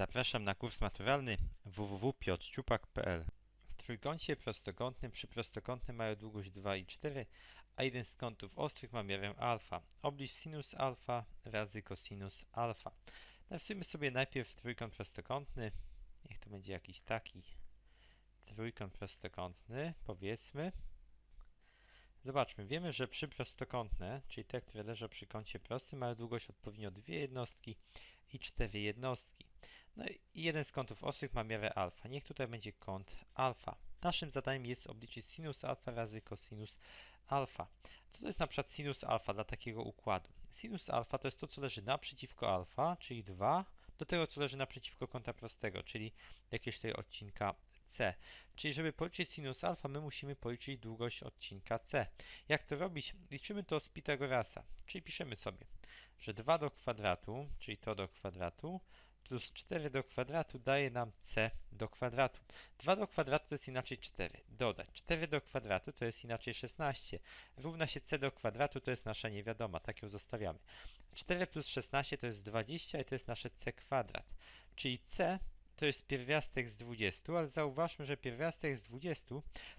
Zapraszam na kurs maturalny www.piotrciupak.pl W trójkącie prostokątnym przy prostokątnym mają długość 2 i 4, a jeden z kątów ostrych ma miarę alfa. Oblicz sinus alfa razy cosinus alfa. Narysujmy sobie najpierw trójkąt prostokątny. Niech to będzie jakiś taki trójkąt prostokątny, powiedzmy. Zobaczmy, wiemy, że przy prostokątne, czyli te, które leżą przy kącie prostym, mają długość odpowiednio dwie jednostki i cztery jednostki. No i jeden z kątów ostrych ma miarę alfa. Niech tutaj będzie kąt alfa. Naszym zadaniem jest obliczyć sinus alfa razy cosinus alfa. Co to jest na przykład sinus alfa dla takiego układu? Sinus alfa to jest to, co leży naprzeciwko alfa, czyli 2, do tego, co leży naprzeciwko kąta prostego, czyli jakiegoś tutaj odcinka c. Czyli żeby policzyć sinus alfa, my musimy policzyć długość odcinka c. Jak to robić? Liczymy to z Pitagorasa. Czyli piszemy sobie, że 2 do kwadratu, czyli to do kwadratu, plus 4 do kwadratu daje nam c do kwadratu. 2 do kwadratu to jest inaczej 4. Dodać 4 do kwadratu to jest inaczej 16. Równa się c do kwadratu to jest nasza niewiadoma, tak ją zostawiamy. 4 plus 16 to jest 20 i to jest nasze c kwadrat. Czyli c to jest pierwiastek z 20, ale zauważmy, że pierwiastek z 20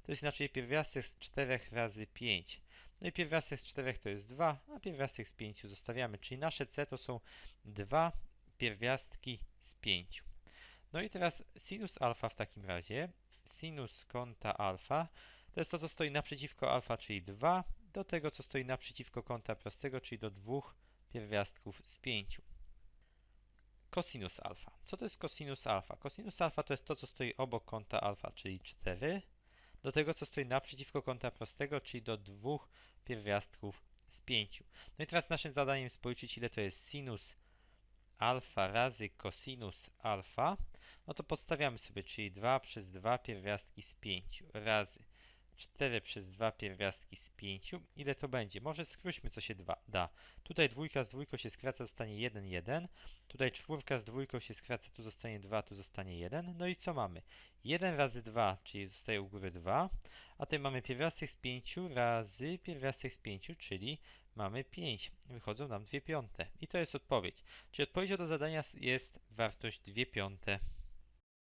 to jest inaczej pierwiastek z 4 razy 5. No i pierwiastek z 4 to jest 2, a pierwiastek z 5 zostawiamy, czyli nasze c to są 2 pierwiastki z 5. No i teraz sinus alfa w takim razie, sinus kąta alfa, to jest to, co stoi naprzeciwko alfa, czyli 2, do tego, co stoi naprzeciwko kąta prostego, czyli do dwóch pierwiastków z 5. Cosinus alfa. Co to jest cosinus alfa? Cosinus alfa to jest to, co stoi obok kąta alfa, czyli 4, do tego, co stoi naprzeciwko kąta prostego, czyli do dwóch pierwiastków z 5. No i teraz naszym zadaniem jest policzyć, ile to jest sinus alfa razy cosinus alfa. No to podstawiamy sobie, czyli 2 przez 2 pierwiastki z 5 razy 4 przez 2 pierwiastki z 5. Ile to będzie? Może skróćmy, co się dwa, da. Tutaj dwójka z dwójką się skraca, zostanie 1, 1. Tutaj czwórka z dwójką się skraca, tu zostanie 2, tu zostanie 1. No i co mamy? 1 razy 2, czyli zostaje u góry 2. A tutaj mamy pierwiastek z 5 razy pierwiastek z 5, czyli mamy 5. Wychodzą nam 2 piąte. I to jest odpowiedź. Czyli odpowiedzią do zadania jest wartość 2 piąte.